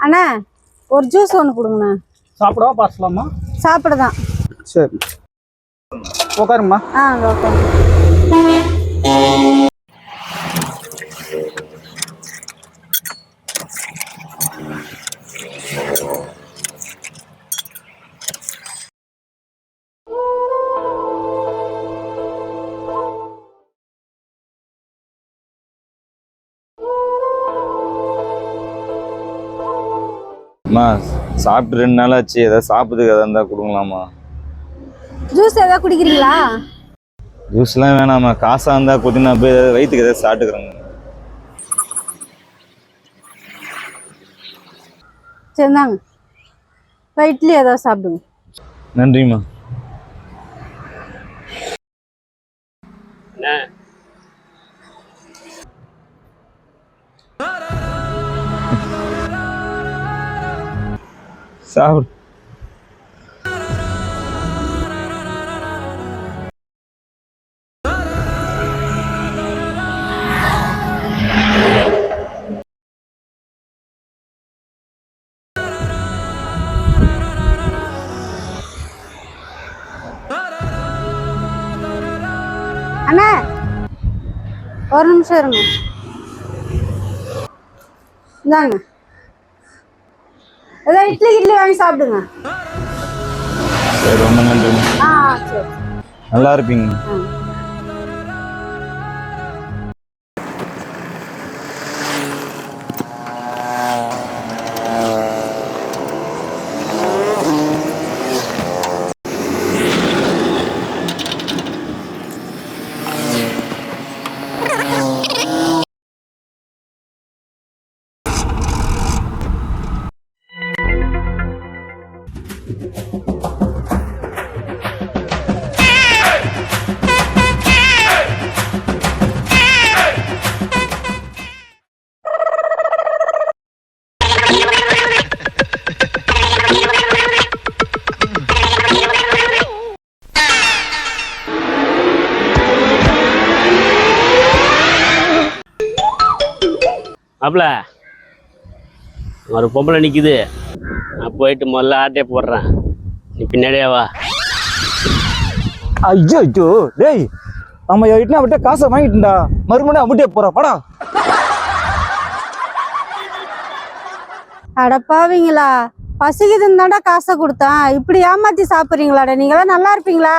அண்ணா ஒரு ஜூஸ் ஒன்று கொடுங்கண்ணா. சாப்பிடவா பார்சலாமா? சாப்பிட தான் சரி. உட்காருங்கம்மா ஆ ஓகே அம்மா சாப்பிட்டு ரெண்டு நாள் ஆச்சு. ஏதாவது சாப்பிட்றதுக்கு எதாவது இருந்தால் கொடுங்களாம்மா. ஜூஸ் ஏதாவது குடிக்கிறீங்களா? ஜூஸ்லாம் வேணாம்மா. காசாக இருந்தால் கொடுத்து நான் போய் ஏதாவது வயிற்றுக்கு ஏதாவது சாப்பிட்டுக்கிறேங்க. சரி இந்தாங்க. இப்போ இட்லி ஏதாவது சாப்பிடுங்க. நன்றிம்மா. சாப்பிடு. அண்ணா ஒரு நிமிஷம் இருங்க. இந்தாங்க. ஏதாவது இட்லி இட்லி வாங்கி சாப்பிடுங்க. சரி ரொம்ப நன்றிம்மா ஆ சரி. நல்லா இருப்பீங்க. மாப்ள ஒரு பொம்பளை நிக்குது. நான் போயிட்டு முதல்ல ஆட்டே போடுறேன். நீ பின்னாடியே வா. ஐயோ ஐயோ டேய் நம்ம இட்னா விட்ட காசை வாங்கிட்டுண்டா மறுபடியும் அப்படியே போறோம் படா அடப்பாவீங்களா பசிக்குதுன்னு தாண்டா காசை கொடுத்தேன். இப்படி ஏமாத்தி சாப்பிட்றீங்களாடா நீங்களாம் நல்லா இருப்பீங்களா?